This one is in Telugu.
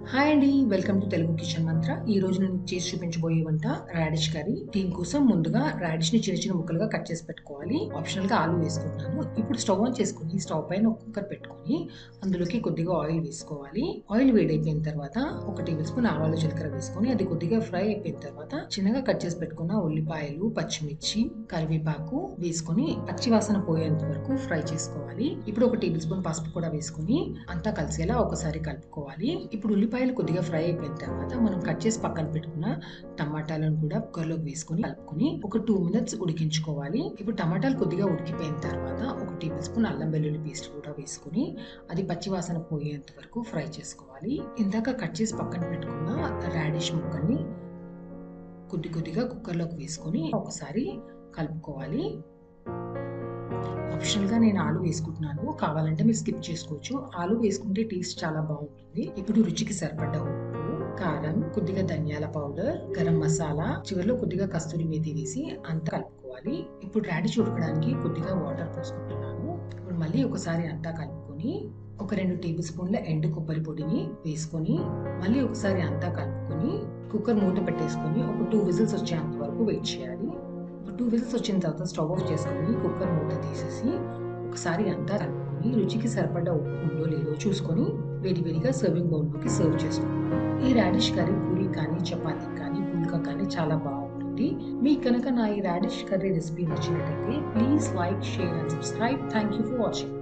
హాయ్ అండి వెల్కమ్ టు తెలుగు కిచెన్ మంత్ర ఈ రోజు నేను చేసి చూపించబోయే వంట రాడిష్ కర్రీ దీనికోసం ముందుగా రాడిష్ని చిన్న చిన్న ముక్కలుగా కట్ చేసి పెట్టుకోవాలి. ఆప్షనల్గా ఆలు వేసుకుంటాను ఇప్పుడు స్టవ్ ఆన్ చేసుకుని స్టవ్ పైన ఒక కుక్కర్ పెట్టుకొని అందులోకి కొద్దిగా ఆయిల్ వేసుకోవాలి. ఆయిల్ వేడైపోయిన తర్వాత ఒక టేబుల్ స్పూన్ ఆవాలు జీలకర్ర వేసుకొని అది కొద్దిగా ఫ్రై అయిపోయిన తర్వాత చిన్నగా కట్ చేసి పెట్టుకున్న ఉల్లిపాయలు పచ్చిమిర్చి కరివేపాకు వేసుకొని పచ్చి వాసన పోయేంత వరకు ఫ్రై చేసుకోవాలి. ఇప్పుడు ఒక టేబుల్ స్పూన్ పసుపు కూడా వేసుకొని అంతా కలిసేలా ఒకసారి కలుపుకోవాలి. ఇప్పుడు ఉల్లిపాయలు కొద్దిగా ఫ్రై అయిపోయిన తర్వాత మనం కట్ చేసి పక్కన పెట్టుకున్న టమాటాలను కూడా కుక్కర్లోకి వేసుకొని కలుపుకొని ఒక టూ మినిట్స్ ఉడికించుకోవాలి. ఇప్పుడు టమాటాలు కొద్దిగా ఉడికిపోయిన తర్వాత ఒక టేబుల్ స్పూన్ అల్లం వెల్లుల్లి పేస్ట్ కూడా వేసుకొని అది పచ్చి వాసన పోయేంత వరకు ఫ్రై చేసుకోవాలి. ఇందాక కట్ చేసి పక్కన పెట్టుకున్న రాడిష్ ముక్కల్ని కొద్ది కొద్దిగా కుక్కర్లోకి వేసుకొని ఒకసారి కలుపుకోవాలి. ఆప్షనల్గా నేను ఆలు వేసుకుంటున్నాను. కావాలంటే మీరు స్కిప్ చేసుకోవచ్చు. ఆలు వేసుకుంటే టేస్ట్ చాలా బాగుంటుంది. ఇప్పుడు రుచికి సరిపడ్డ ఉప్పు కారం కొద్దిగా ధనియాల పౌడర్ గరం మసాలా చివరిలో కొద్దిగా కస్తూరి మేతి వేసి అంతా కలుపుకోవాలి. ఇప్పుడు రాడి చూడడానికి కొద్దిగా వాటర్ పోసుకుంటున్నాను. ఇప్పుడు మళ్ళీ ఒకసారి అంతా కలుపుకొని ఒక రెండు టేబుల్ స్పూన్ల ఎండు కొబ్బరి పొడిని వేసుకొని మళ్ళీ ఒకసారి అంతా కలుపుకొని కుక్కర్ మూత పెట్టేసుకొని ఒక టూ విజిల్స్ వచ్చేంత వరకు వెయిట్ చేయాలి. టూ విజిల్స్ వచ్చిన తర్వాత స్టవ్ ఆఫ్ చేసుకొని కుక్కర్ మూత తీసేసి ఒకసారి అంతా కలుపుకొని రుచికి సరిపడ్డ ఉప్పు ఉందో లేదో చూసుకొని వేడివేడిగా సర్వింగ్ బౌల్లోకి సర్వ్ చేసుకున్నాను ఈ రాడిష్ కర్రీ పూరి కానీ చపాతీ కానీ పుల్కా కానీ చాలా బాగుంటుంది. మీకు కనుక నా ఈ రాడిష్ కర్రీ రెసిపీ నచ్చినట్లయితే please like share and subscribe thank you for watching